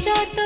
যত